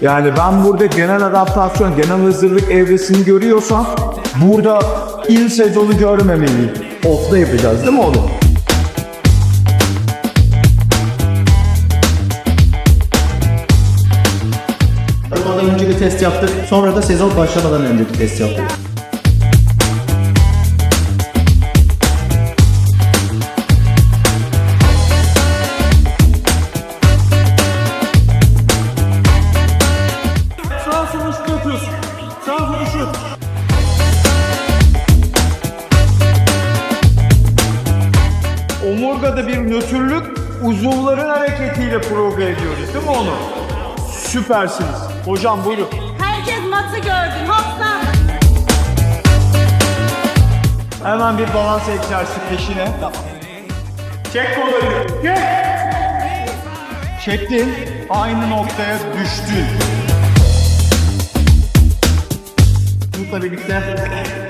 Yani ben burada genel adaptasyon, genel hazırlık evresini görüyorsam burada il sezonu görmemeliyim. Off'da yapacağız değil mi oğlum? Aramadan önce bir test yaptık. Sonra da sezon başlamadan önce bir test yaptık. Yapıyorsun. Sağ şut. Omurgada bir nötrlük uzuvların hareketiyle program ediyoruz değil mi onu? Süpersiniz. Hocam buyurun. Herkes matı gördü. Hopla. Hemen bir balans egzersizi peşine. Çek kollarını. Çek. Çektin. Aynı noktaya düştün. Yusuf'la birlikte